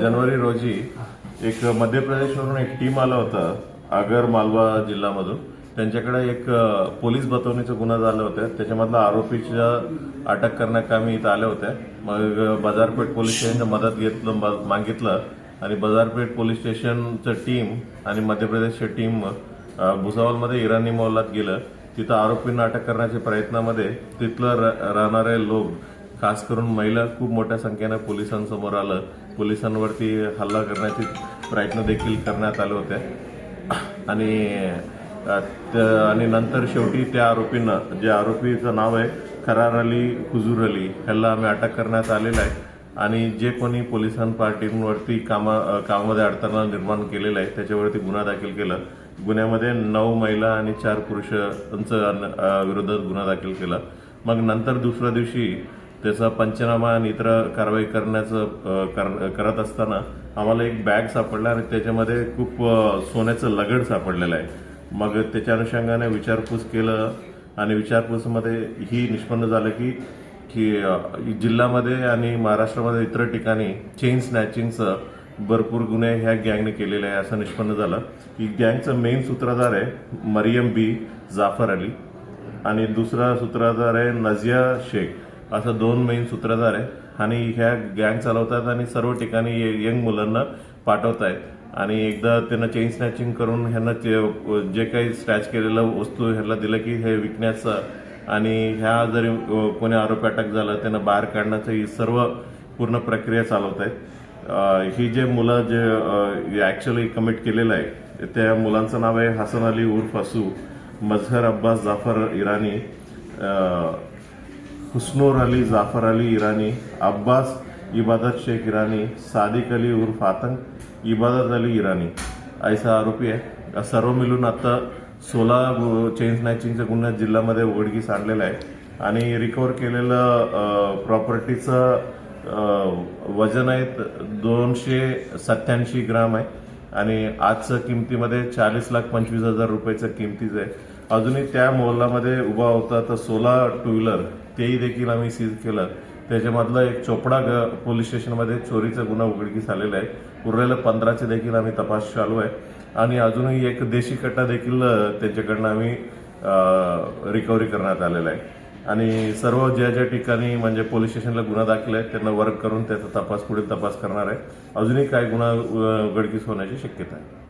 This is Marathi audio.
जानेवारी रोजी एक मध्य प्रदेशवरून एक टीम आलं होतं आगर मालवा जिल्ह्यामधून. त्यांच्याकडे एक पोलीस बतवणीचा गुन्हा झाला होता. त्याच्यामधला आरोपीच्या अटक करण्याकामी इथं आल्या होत्या मग बाजारपेठ पोलीस स्टेशनचं मदत घेतलं मागितलं आणि बाजारपेठ पोलीस स्टेशनचं टीम आणि मध्य प्रदेशची टीम भुसावलमध्ये इराणी मोहल्लात गेलं. तिथं आरोपींना अटक करण्याच्या प्रयत्नामध्ये तिथलं र- राहणारे लोक खास करून महिला खूप मोठ्या संख्येनं पोलिसांसमोर आलं. पोलिसांवरती हल्ला करण्याचे प्रयत्न देखील करण्यात आले होते. आणि त- आणि नंतर शेवटी त्या आरोपींना जे आरोपीचं नाव आहे करार अली हुजूर अली ह्याला आम्ही अटक करण्यात आलेला आहे. आणि जे कोणी पोलिसां पार्टींवरती कामा कामामध्ये अडथळा निर्माण केलेला आहे त्याच्यावरती गुन्हा दाखल केला. गुन्ह्यामध्ये नऊ महिला आणि चार पुरुषांचं विरोधात गुन्हा दाखल केला. मग नंतर दुसऱ्या दिवशी त्याचा पंचनामा आणि इतर कारवाई करण्याचं कर- करत असताना आम्हाला एक बॅग सापडला आणि त्याच्यामध्ये खूप सोन्याचं लगड सापडलेलं आहे. मग त्याच्या अनुषंगाने विचारपूस केलं आणि विचारपूसमध्ये ही निष्पन्न झालं की की जिल्ह्यामध्ये आणि महाराष्ट्रामध्ये इतर ठिकाणी चेन स्नॅचिंगचं भरपूर गुन्हे ह्या गँगने केलेले आहे असं निष्पन्न झालं. की गँगचं मेन सूत्रधार आहे मरियम बी जाफर अली. आणि दुसरा सूत्रधार आहे नझिया शेख. असं दोन मेन सूत्रधार आहे आणि ह्या गँग चालवतात आणि सर्व ठिकाणी यंग मुलांना पाठवत आहेत आणि एकदा त्यांना चेन स्नॅचिंग करून ह्यांना जे काही स्क्रॅच केलेलं वस्तू ह्याला दिलं की हे विकण्याचं आणि ह्या जरी कोणी आरोपी अटक झाला त्यांना बाहेर काढण्याचं ही सर्व पूर्ण प्रक्रिया चालवत आहेत ही जे मुलं जे ॲक्च्युली कमिट केलेलं आहे त्या मुलांचं नाव आहे हसन अली उर्फ असू मजहर अब्बास जाफर इराणी हुस्नोर अली जाफर अली इराणी अब्बास इबादत शेख इराणी सादिक अली उर्फ आतंक इबादत अली इराणी. ऐसा आरोपी आहे सर्व मिळून आता सोळा चेन स्नॅचिंगचा गुन्हा जिल्ह्यामध्ये उघडकीस आणलेला आहे. आणि रिकवर केलेलं प्रॉपर्टीचं वजन आहे दोनशे सत्याऐंशी ग्राम आहे. आणि आजचं किमतीमध्ये चाळीस लाख पंचवीस हजार रुपयाचं किमतीचं आहे. अजूनही त्या मोहल्लामध्ये उभा होता तर सोला टू व्हीलर तेही देखील आम्ही सीज केलं त्याच्यामधलं एक चोपडा ग पोलीस स्टेशनमध्ये चोरीचा गुन्हा उघडकीस आलेला आहे. उरलेलं पंधराचे देखील आम्ही तपास चालू आहे. आणि अजूनही एक देशी कट्टा देखील त्यांच्याकडनं आम्ही रिकव्हरी करण्यात आलेला आहे. आणि सर्व ज्या ज्या ठिकाणी म्हणजे पोलीस स्टेशनला गुन्हा दाखल आहे त्यांना वर्क करून त्याचा तपास पुढील तपास करणार आहे. अजूनही काय गुन्हा उघडकीस होण्याची शक्यता आहे.